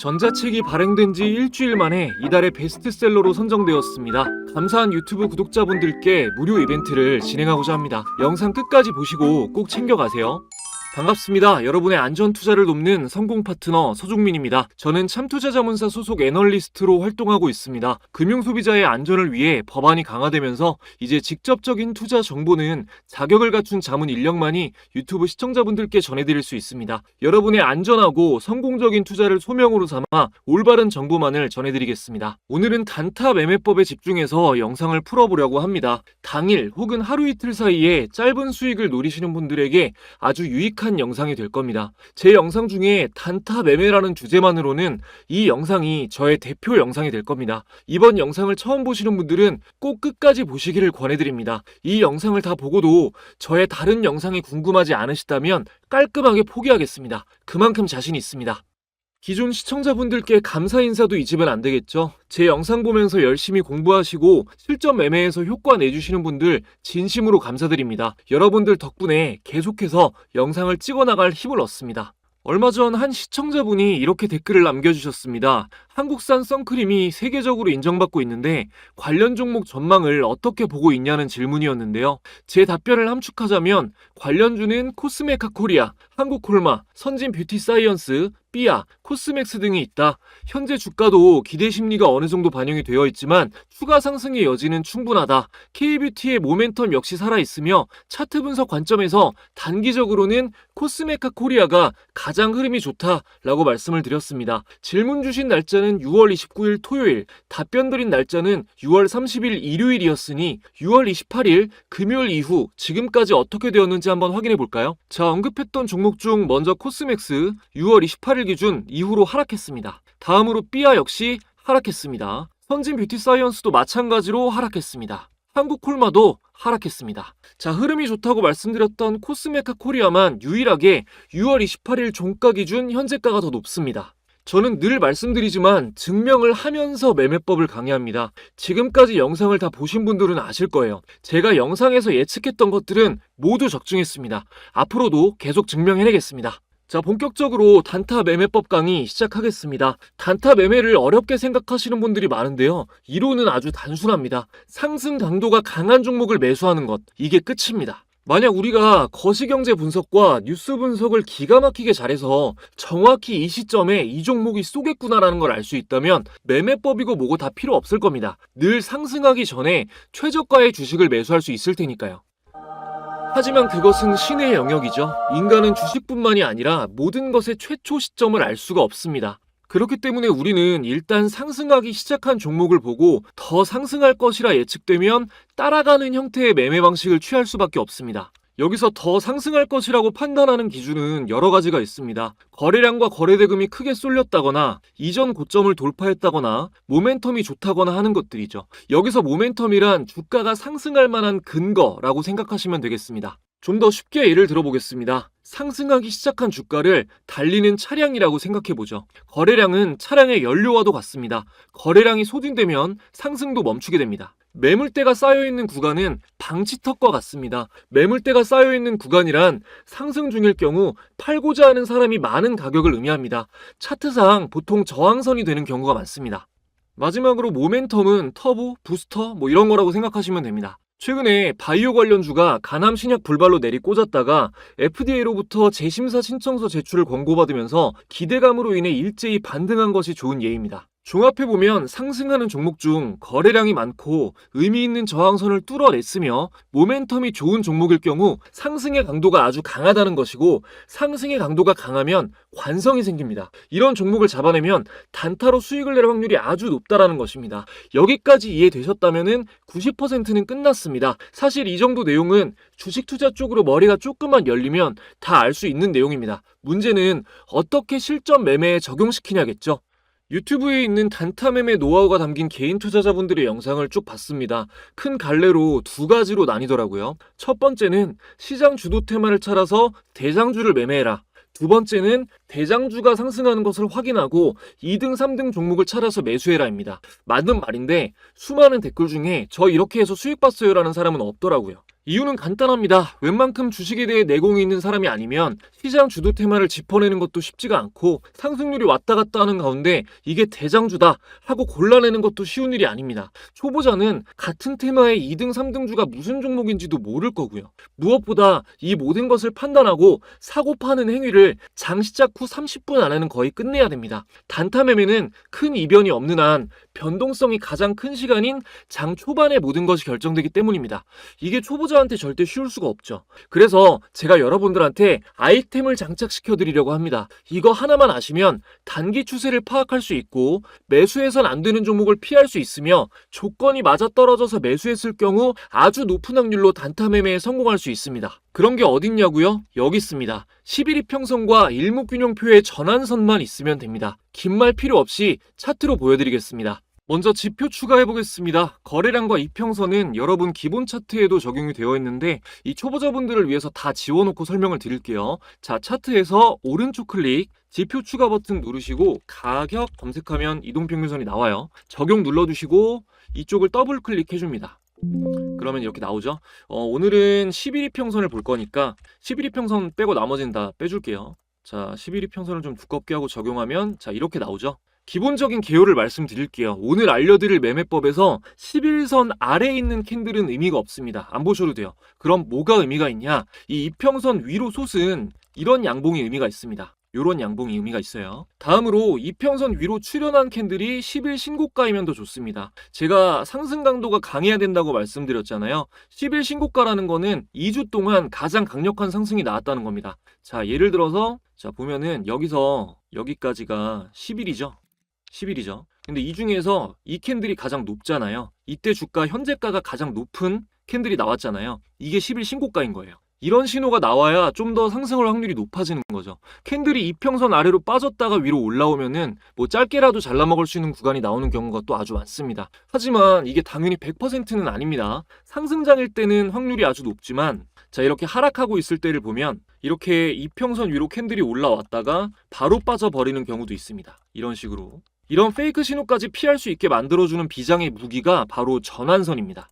전자책이 발행된 지 일주일 만에 이달의 베스트셀러로 선정되었습니다. 감사한 유튜브 구독자분들께 무료 이벤트를 진행하고자 합니다. 영상 끝까지 보시고 꼭 챙겨가세요. 반갑습니다. 여러분의 안전 투자를 돕는 성공 파트너 서종민입니다. 저는 참투자 자문사 소속 애널리스트로 활동하고 있습니다. 금융 소비자의 안전을 위해 법안이 강화되면서 이제 직접적인 투자 정보는 자격을 갖춘 자문 인력만이 유튜브 시청자분들께 전해드릴 수 있습니다. 여러분의 안전하고 성공적인 투자를 소명으로 삼아 올바른 정보만을 전해드리겠습니다. 오늘은 단타 매매법에 집중해서 영상을 풀어보려고 합니다. 당일 혹은 하루 이틀 사이에 짧은 수익을 노리시는 분들에게 아주 유익한 영상이 될 겁니다. 제 영상 중에 단타 매매라는 주제만으로는 이 영상이 저의 대표 영상이 될 겁니다. 이번 영상을 처음 보시는 분들은 꼭 끝까지 보시기를 권해드립니다. 이 영상을 다 보고도 저의 다른 영상이 궁금하지 않으시다면 깔끔하게 포기하겠습니다. 그만큼 자신 있습니다. 기존 시청자분들께 감사 인사도 잊으면 안 되겠죠. 제 영상 보면서 열심히 공부하시고 실전 매매에서 효과 내주시는 분들 진심으로 감사드립니다. 여러분들 덕분에 계속해서 영상을 찍어 나갈 힘을 얻습니다. 얼마 전 한 시청자분이 이렇게 댓글을 남겨주셨습니다. 한국산 선크림이 세계적으로 인정받고 있는데 관련 종목 전망을 어떻게 보고 있냐는 질문이었는데요. 제 답변을 함축하자면 관련주는 코스메카 코리아, 한국콜마, 선진 뷰티 사이언스, 삐아, 코스맥스 등이 있다. 현재 주가도 기대 심리가 어느 정도 반영이 되어 있지만 추가 상승의 여지는 충분하다. K뷰티의 모멘텀 역시 살아있으며 차트 분석 관점에서 단기적으로는 코스메카 코리아가 가장 흐름이 좋다라고 말씀을 드렸습니다. 질문 주신 날짜는 6월 29일 토요일, 답변 드린 날짜는 6월 30일 일요일이었으니 6월 28일 금요일 이후 지금까지 어떻게 되었는지 한번 확인해 볼까요? 자, 언급했던 종목 중 먼저 코스맥스 6월 28일 기준 이후로 하락했습니다. 다음으로 삐아 역시 하락했습니다. 선진 뷰티 사이언스도 마찬가지로 하락했습니다. 한국 콜마도 하락했습니다. 자, 흐름이 좋다고 말씀드렸던 코스메카 코리아만 유일하게 6월 28일 종가 기준 현재가가 더 높습니다. 저는 늘 말씀드리지만 증명을 하면서 매매법을 강의합니다. 지금까지 영상을 다 보신 분들은 아실 거예요. 제가 영상에서 예측했던 것들은 모두 적중했습니다. 앞으로도 계속 증명해내겠습니다. 자, 본격적으로 단타 매매법 강의 시작하겠습니다. 단타 매매를 어렵게 생각하시는 분들이 많은데요. 이론은 아주 단순합니다. 상승 강도가 강한 종목을 매수하는 것. 이게 끝입니다. 만약 우리가 거시경제 분석과 뉴스 분석을 기가 막히게 잘해서 정확히 이 시점에 이 종목이 쏘겠구나라는 걸 알 수 있다면 매매법이고 뭐고 다 필요 없을 겁니다. 늘 상승하기 전에 최저가의 주식을 매수할 수 있을 테니까요. 하지만 그것은 신의 영역이죠. 인간은 주식뿐만이 아니라 모든 것의 최초 시점을 알 수가 없습니다. 그렇기 때문에 우리는 일단 상승하기 시작한 종목을 보고 더 상승할 것이라 예측되면 따라가는 형태의 매매 방식을 취할 수밖에 없습니다. 여기서 더 상승할 것이라고 판단하는 기준은 여러 가지가 있습니다. 거래량과 거래대금이 크게 쏠렸다거나 이전 고점을 돌파했다거나 모멘텀이 좋다거나 하는 것들이죠. 여기서 모멘텀이란 주가가 상승할 만한 근거라고 생각하시면 되겠습니다. 좀 더 쉽게 예를 들어보겠습니다. 상승하기 시작한 주가를 달리는 차량이라고 생각해보죠. 거래량은 차량의 연료와도 같습니다. 거래량이 소진되면 상승도 멈추게 됩니다. 매물대가 쌓여있는 구간은 방치턱과 같습니다. 매물대가 쌓여있는 구간이란 상승 중일 경우 팔고자 하는 사람이 많은 가격을 의미합니다. 차트상 보통 저항선이 되는 경우가 많습니다. 마지막으로 모멘텀은 터보, 부스터 뭐 이런 거라고 생각하시면 됩니다. 최근에 바이오 관련주가 간암 신약 불발로 내리 꽂았다가 FDA로부터 재심사 신청서 제출을 권고받으면서 기대감으로 인해 일제히 반등한 것이 좋은 예입니다. 종합해보면 상승하는 종목 중 거래량이 많고 의미 있는 저항선을 뚫어냈으며 모멘텀이 좋은 종목일 경우 상승의 강도가 아주 강하다는 것이고 상승의 강도가 강하면 관성이 생깁니다. 이런 종목을 잡아내면 단타로 수익을 낼 확률이 아주 높다라는 것입니다. 여기까지 이해되셨다면 90%는 끝났습니다. 사실 이 정도 내용은 주식 투자 쪽으로 머리가 조금만 열리면 다 알 수 있는 내용입니다. 문제는 어떻게 실전 매매에 적용시키냐겠죠. 유튜브에 있는 단타 매매 노하우가 담긴 개인 투자자분들의 영상을 쭉 봤습니다. 큰 갈래로 두 가지로 나뉘더라고요. 첫 번째는 시장 주도 테마를 찾아서 대장주를 매매해라. 두 번째는 대장주가 상승하는 것을 확인하고 2등, 3등 종목을 찾아서 매수해라입니다. 맞는 말인데 수많은 댓글 중에 저 이렇게 해서 수익 봤어요라는 사람은 없더라고요. 이유는 간단합니다. 웬만큼 주식에 대해 내공이 있는 사람이 아니면 시장 주도 테마를 짚어내는 것도 쉽지가 않고 상승률이 왔다 갔다 하는 가운데 이게 대장주다 하고 골라내는 것도 쉬운 일이 아닙니다. 초보자는 같은 테마의 2등, 3등주가 무슨 종목인지도 모를 거고요. 무엇보다 이 모든 것을 판단하고 사고 파는 행위를 장 시작 후 30분 안에는 거의 끝내야 됩니다. 단타 매매는 큰 이변이 없는 한 변동성이 가장 큰 시간인 장 초반에 모든 것이 결정되기 때문입니다. 이게 초보자한테 절대 쉬울 수가 없죠. 그래서 제가 여러분들한테 아이템을 장착시켜 드리려고 합니다. 이거 하나만 아시면 단기 추세를 파악할 수 있고 매수해선 안 되는 종목을 피할 수 있으며 조건이 맞아 떨어져서 매수했을 경우 아주 높은 확률로 단타 매매에 성공할 수 있습니다. 그런 게 어딨냐고요? 여기 있습니다. 11이 평선과 일목균형 표의 전환선만 있으면 됩니다. 긴 말 필요 없이 차트로 보여드리겠습니다. 먼저 지표 추가해 보겠습니다. 거래량과 이평선은 여러분 기본 차트에도 적용이 되어 있는데 이 초보자분들을 위해서 다 지워놓고 설명을 드릴게요. 자 차트에서 오른쪽 클릭 지표 추가 버튼 누르시고 가격 검색하면 이동평균선이 나와요. 적용 눌러주시고 이쪽을 더블 클릭해 줍니다. 그러면 이렇게 나오죠. 어, 오늘은 11이 평선을 볼 거니까 11이 평선 빼고 나머지는 다 빼줄게요. 자, 11이 평선을 좀 두껍게 하고 적용하면 자, 이렇게 나오죠. 기본적인 개요를 말씀드릴게요. 오늘 알려드릴 매매법에서 11선 아래에 있는 캔들은 의미가 없습니다. 안 보셔도 돼요. 그럼 뭐가 의미가 있냐? 이 이평선 위로 솟은 이런 양봉이 의미가 있습니다. 요런 양봉이 의미가 있어요. 다음으로 이평선 위로 출현한 캔들이 10일 신고가이면 더 좋습니다. 제가 상승 강도가 강해야 된다고 말씀드렸잖아요. 10일 신고가라는 거는 2주 동안 가장 강력한 상승이 나왔다는 겁니다. 자, 예를 들어서 자, 보면은 여기서 여기까지가 10일이죠. 10일이죠. 근데 이 중에서 이 캔들이 가장 높잖아요. 이때 주가 현재가가 가장 높은 캔들이 나왔잖아요. 이게 10일 신고가인 거예요. 이런 신호가 나와야 좀 더 상승할 확률이 높아지는 거죠. 캔들이 이평선 아래로 빠졌다가 위로 올라오면은 뭐 짧게라도 잘라먹을 수 있는 구간이 나오는 경우가 또 아주 많습니다. 하지만 이게 당연히 100%는 아닙니다. 상승장일 때는 확률이 아주 높지만 자 이렇게 하락하고 있을 때를 보면 이렇게 이평선 위로 캔들이 올라왔다가 바로 빠져버리는 경우도 있습니다. 이런 식으로 이런 페이크 신호까지 피할 수 있게 만들어주는 비장의 무기가 바로 전환선입니다.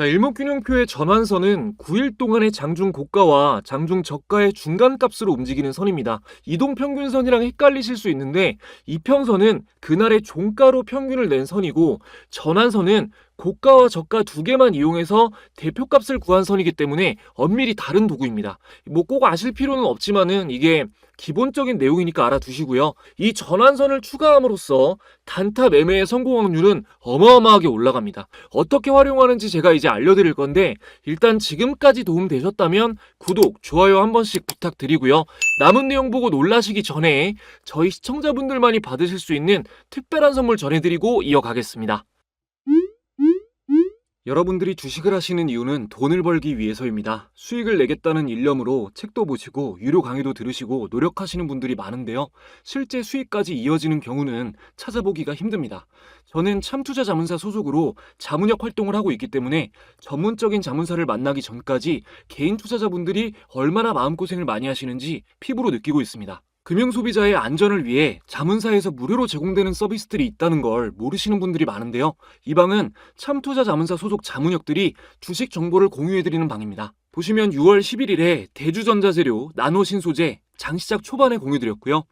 자, 일목균형표의 전환선은 9일 동안의 장중 고가와 장중 저가의 중간값으로 움직이는 선입니다. 이동평균선이랑 헷갈리실 수 있는데 이평선은 그날의 종가로 평균을 낸 선이고 전환선은 고가와 저가 두 개만 이용해서 대표값을 구한 선이기 때문에 엄밀히 다른 도구입니다. 뭐 꼭 아실 필요는 없지만은 이게 기본적인 내용이니까 알아두시고요. 이 전환선을 추가함으로써 단타 매매의 성공 확률은 어마어마하게 올라갑니다. 어떻게 활용하는지 제가 이제 알려드릴 건데 일단 지금까지 도움되셨다면 구독, 좋아요 한 번씩 부탁드리고요. 남은 내용 보고 놀라시기 전에 저희 시청자분들만이 받으실 수 있는 특별한 선물 전해드리고 이어가겠습니다. 여러분들이 주식을 하시는 이유는 돈을 벌기 위해서입니다. 수익을 내겠다는 일념으로 책도 보시고 유료 강의도 들으시고 노력하시는 분들이 많은데요. 실제 수익까지 이어지는 경우는 찾아보기가 힘듭니다. 저는 참투자 자문사 소속으로 자문역 활동을 하고 있기 때문에 전문적인 자문사를 만나기 전까지 개인 투자자분들이 얼마나 마음고생을 많이 하시는지 피부로 느끼고 있습니다. 금융 소비자의 안전을 위해 자문사에서 무료로 제공되는 서비스들이 있다는 걸 모르시는 분들이 많은데요. 이 방은 참투자 자문사 소속 자문역들이 주식 정보를 공유해드리는 방입니다. 보시면 6월 11일에 대주전자재료, 나노신소재, 장시작 초반에 공유드렸고요.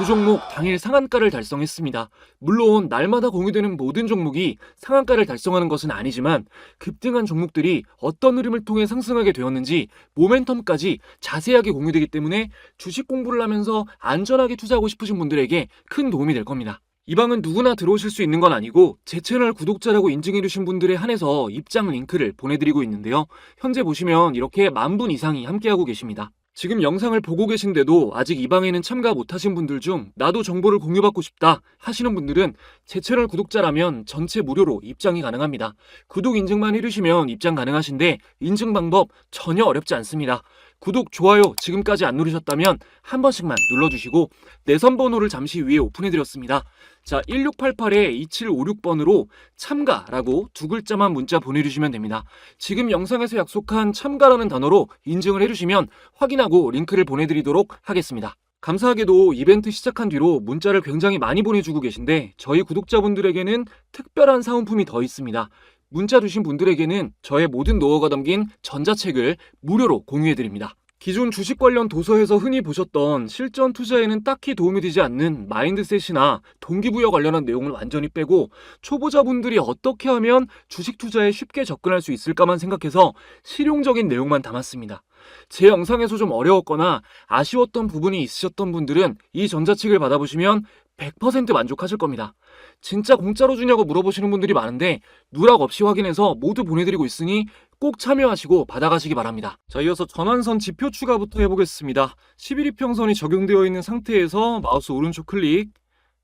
두 종목 당일 상한가를 달성했습니다. 물론 날마다 공유되는 모든 종목이 상한가를 달성하는 것은 아니지만 급등한 종목들이 어떤 흐름을 통해 상승하게 되었는지 모멘텀까지 자세하게 공유되기 때문에 주식 공부를 하면서 안전하게 투자하고 싶으신 분들에게 큰 도움이 될 겁니다. 이 방은 누구나 들어오실 수 있는 건 아니고 제 채널 구독자라고 인증해주신 분들에 한해서 입장 링크를 보내드리고 있는데요. 현재 보시면 이렇게 만 분 이상이 함께하고 계십니다. 지금 영상을 보고 계신데도 아직 이 방에는 참가 못하신 분들 중 나도 정보를 공유받고 싶다 하시는 분들은 제 채널 구독자라면 전체 무료로 입장이 가능합니다. 구독 인증만 해주시면 입장 가능하신데 인증 방법 전혀 어렵지 않습니다. 구독, 좋아요 지금까지 안 누르셨다면 한 번씩만 눌러주시고 내선 번호를 잠시 위에 오픈해드렸습니다. 자, 1688-2756번으로 참가라고 두 글자만 문자 보내주시면 됩니다. 지금 영상에서 약속한 참가라는 단어로 인증을 해주시면 확인하고 링크를 보내드리도록 하겠습니다. 감사하게도 이벤트 시작한 뒤로 문자를 굉장히 많이 보내주고 계신데 저희 구독자분들에게는 특별한 사은품이 더 있습니다. 문자 주신 분들에게는 저의 모든 노하우가 담긴 전자책을 무료로 공유해드립니다. 기존 주식 관련 도서에서 흔히 보셨던 실전 투자에는 딱히 도움이 되지 않는 마인드셋이나 동기부여 관련한 내용을 완전히 빼고 초보자분들이 어떻게 하면 주식 투자에 쉽게 접근할 수 있을까만 생각해서 실용적인 내용만 담았습니다. 제 영상에서 좀 어려웠거나 아쉬웠던 부분이 있으셨던 분들은 이 전자책을 받아보시면 100% 만족하실 겁니다. 진짜 공짜로 주냐고 물어보시는 분들이 많은데 누락 없이 확인해서 모두 보내드리고 있으니 꼭 참여하시고 받아가시기 바랍니다. 자, 이어서 전환선 지표 추가부터 해보겠습니다. 11이평선이 적용되어 있는 상태에서 마우스 오른쪽 클릭,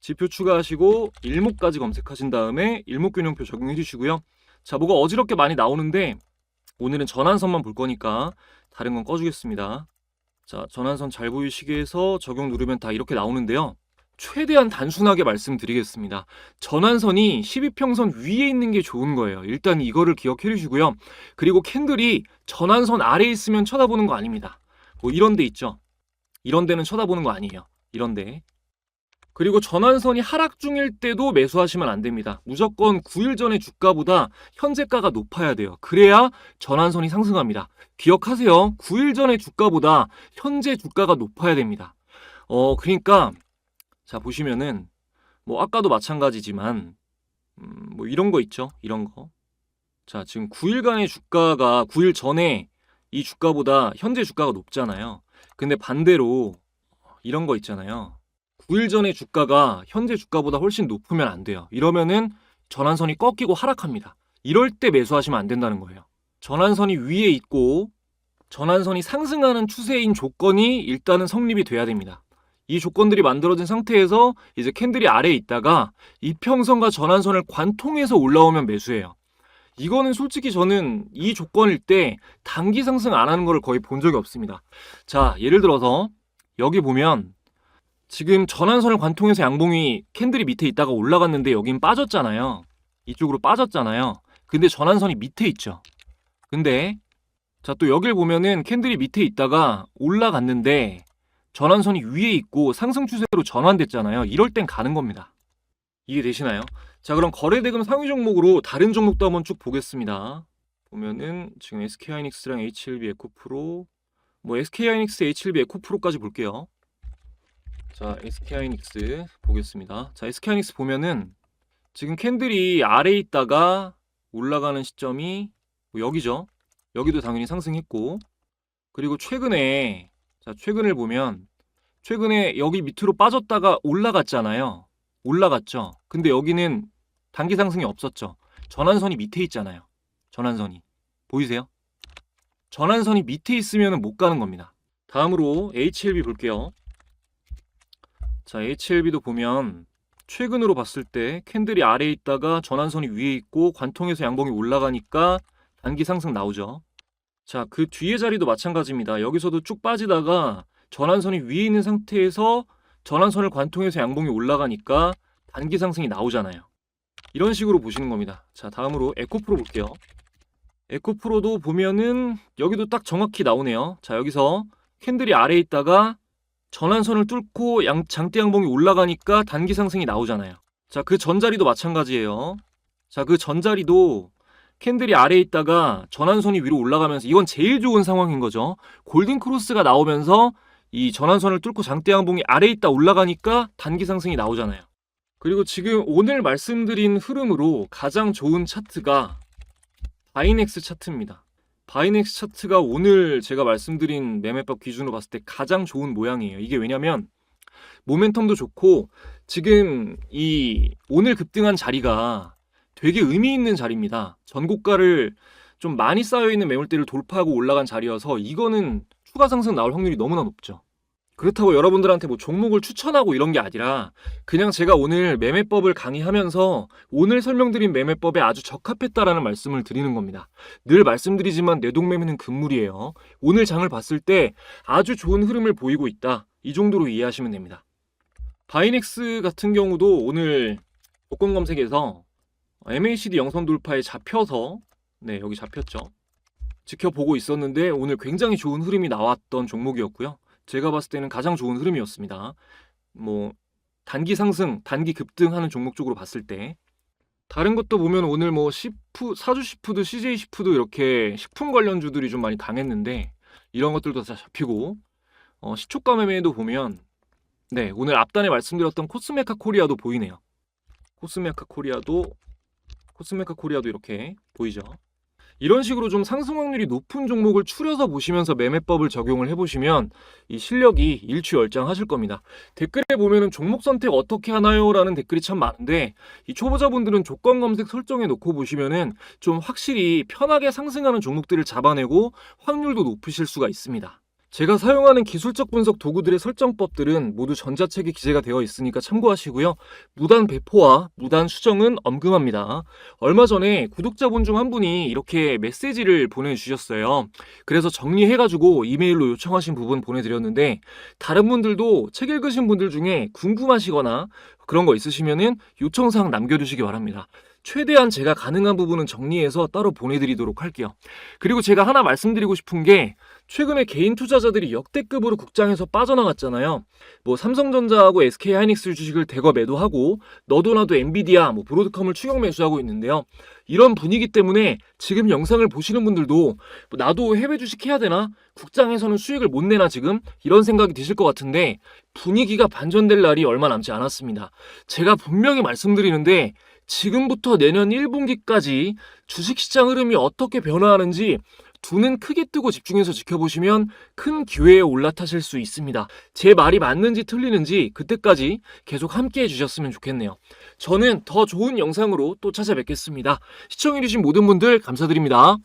지표 추가하시고 일목까지 검색하신 다음에 일목균형표 적용해 주시고요. 자, 뭐가 어지럽게 많이 나오는데 오늘은 전환선만 볼 거니까 다른 건 꺼주겠습니다. 자, 전환선 잘 보이시게 해서 적용 누르면 다 이렇게 나오는데요. 최대한 단순하게 말씀드리겠습니다. 전환선이 12평선 위에 있는 게 좋은 거예요. 일단 이거를 기억해 주시고요. 그리고 캔들이 전환선 아래에 있으면 쳐다보는 거 아닙니다. 뭐 이런 데 있죠. 이런 데는 쳐다보는 거 아니에요. 이런 데. 그리고 전환선이 하락 중일 때도 매수하시면 안 됩니다. 무조건 9일 전의 주가보다 현재가가 높아야 돼요. 그래야 전환선이 상승합니다. 기억하세요. 9일 전의 주가보다 현재 주가가 높아야 됩니다. 어, 그러니까 자, 보시면은 뭐 아까도 마찬가지지만 음, 뭐 이런 거 있죠. 이런 거. 자, 지금 9일간의 주가가 9일 전에 이 주가보다 현재 주가가 높잖아요. 근데 반대로 이런 거 있잖아요. 9일 전에 주가가 현재 주가보다 훨씬 높으면 안 돼요. 이러면은 전환선이 꺾이고 하락합니다. 이럴 때 매수하시면 안 된다는 거예요. 전환선이 위에 있고 전환선이 상승하는 추세인 조건이 일단은 성립이 돼야 됩니다. 이 조건들이 만들어진 상태에서 이제 캔들이 아래에 있다가 이평선과 전환선을 관통해서 올라오면 매수해요. 이거는 솔직히 저는 이 조건일 때 단기 상승 안 하는 걸 거의 본 적이 없습니다. 자, 예를 들어서 여기 보면 지금 전환선을 관통해서 양봉이 캔들이 밑에 있다가 올라갔는데 여긴 빠졌잖아요. 이쪽으로 빠졌잖아요. 근데 전환선이 밑에 있죠. 근데 자, 또 여길 보면은 캔들이 밑에 있다가 올라갔는데 전환선이 위에 있고 상승 추세로 전환됐잖아요. 이럴 땐 가는 겁니다. 이해되시나요? 자, 그럼 거래대금 상위 종목으로 다른 종목도 한번 쭉 보겠습니다. 보면은 지금 SK하이닉스랑 HLB 에코프로 뭐 SK하이닉스, HLB 에코프로까지 볼게요. 자, SK하이닉스 보겠습니다. 자, SK하이닉스 보면은 지금 캔들이 아래에 있다가 올라가는 시점이 뭐 여기죠. 여기도 당연히 상승했고 그리고 최근에 자, 최근을 보면 최근에 여기 밑으로 빠졌다가 올라갔잖아요. 올라갔죠. 근데 여기는 단기 상승이 없었죠. 전환선이 밑에 있잖아요. 전환선이. 보이세요? 전환선이 밑에 있으면 못 가는 겁니다. 다음으로 HLB 볼게요. 자, HLB도 보면 최근으로 봤을 때 캔들이 아래에 있다가 전환선이 위에 있고 관통해서 양봉이 올라가니까 단기 상승 나오죠. 자, 그 뒤에 자리도 마찬가지입니다. 여기서도 쭉 빠지다가 전환선이 위에 있는 상태에서 전환선을 관통해서 양봉이 올라가니까 단기 상승이 나오잖아요. 이런 식으로 보시는 겁니다. 자, 다음으로 에코프로 볼게요. 에코프로도 보면은 여기도 딱 정확히 나오네요. 자, 여기서 캔들이 아래에 있다가 전환선을 뚫고 양, 장대 양봉이 올라가니까 단기 상승이 나오잖아요. 자, 그 전자리도 마찬가지예요. 자, 그 전자리도 캔들이 아래에 있다가 전환선이 위로 올라가면서 이건 제일 좋은 상황인 거죠. 골든 크로스가 나오면서 이 전환선을 뚫고 장대 양봉이 아래에 있다 올라가니까 단기 상승이 나오잖아요. 그리고 지금 오늘 말씀드린 흐름으로 가장 좋은 차트가 바이넥스 차트입니다. 바이넥스 차트가 오늘 제가 말씀드린 매매법 기준으로 봤을 때 가장 좋은 모양이에요. 이게 왜냐면 모멘텀도 좋고 지금 이 오늘 급등한 자리가 되게 의미 있는 자리입니다. 전고가를 좀 많이 쌓여 있는 매물대를 돌파하고 올라간 자리여서 이거는 추가 상승 나올 확률이 너무나 높죠. 그렇다고 여러분들한테 뭐 종목을 추천하고 이런 게 아니라 그냥 제가 오늘 매매법을 강의하면서 오늘 설명드린 매매법에 아주 적합했다라는 말씀을 드리는 겁니다. 늘 말씀드리지만 내동매매는 금물이에요. 오늘 장을 봤을 때 아주 좋은 흐름을 보이고 있다. 이 정도로 이해하시면 됩니다. 바이넥스 같은 경우도 오늘 복권 검색에서 MACD 영선 돌파에 잡혀서 네 여기 잡혔죠. 지켜보고 있었는데 오늘 굉장히 좋은 흐름이 나왔던 종목이었고요. 제가 봤을 때는 가장 좋은 흐름이었습니다. 뭐 단기 상승, 단기 급등하는 종목 쪽으로 봤을 때 다른 것도 보면 오늘 뭐 시푸, 사주 시푸드, CJ 시푸드 이렇게 식품 관련주들이 좀 많이 강했는데 이런 것들도 다 잡히고 어, 시초가 매매에도 보면 네 오늘 앞단에 말씀드렸던 코스메카 코리아도 보이네요. 코스메카 코리아도 코스메카 코리아도 이렇게 보이죠. 이런 식으로 좀 상승 확률이 높은 종목을 추려서 보시면서 매매법을 적용을 해보시면 이 실력이 일취월장하실 겁니다. 댓글에 보면은 종목 선택 어떻게 하나요? 라는 댓글이 참 많은데 이 초보자분들은 조건 검색 설정해 놓고 보시면은 좀 확실히 편하게 상승하는 종목들을 잡아내고 확률도 높으실 수가 있습니다. 제가 사용하는 기술적 분석 도구들의 설정법들은 모두 전자책에 기재가 되어 있으니까 참고하시고요. 무단 배포와 무단 수정은 엄금합니다. 얼마 전에 구독자분 중 한 분이 이렇게 메시지를 보내주셨어요. 그래서 정리해가지고 이메일로 요청하신 부분 보내드렸는데 다른 분들도 책 읽으신 분들 중에 궁금하시거나 그런 거 있으시면은 요청사항 남겨주시기 바랍니다. 최대한 제가 가능한 부분은 정리해서 따로 보내드리도록 할게요. 그리고 제가 하나 말씀드리고 싶은 게 최근에 개인 투자자들이 역대급으로 국장에서 빠져나갔잖아요. 뭐 삼성전자하고 SK 하이닉스 주식을 대거 매도하고 너도 나도 엔비디아, 뭐 브로드컴을 추격 매수하고 있는데요. 이런 분위기 때문에 지금 영상을 보시는 분들도 뭐 나도 해외 주식 해야 되나? 국장에서는 수익을 못 내나 지금? 이런 생각이 드실 것 같은데 분위기가 반전될 날이 얼마 남지 않았습니다. 제가 분명히 말씀드리는데 지금부터 내년 1분기까지 주식시장 흐름이 어떻게 변화하는지 두눈 크게 뜨고 집중해서 지켜보시면 큰 기회에 올라타실 수 있습니다. 제 말이 맞는지 틀리는지 그때까지 계속 함께 해주셨으면 좋겠네요. 저는 더 좋은 영상으로 또 찾아뵙겠습니다. 시청해주신 모든 분들 감사드립니다.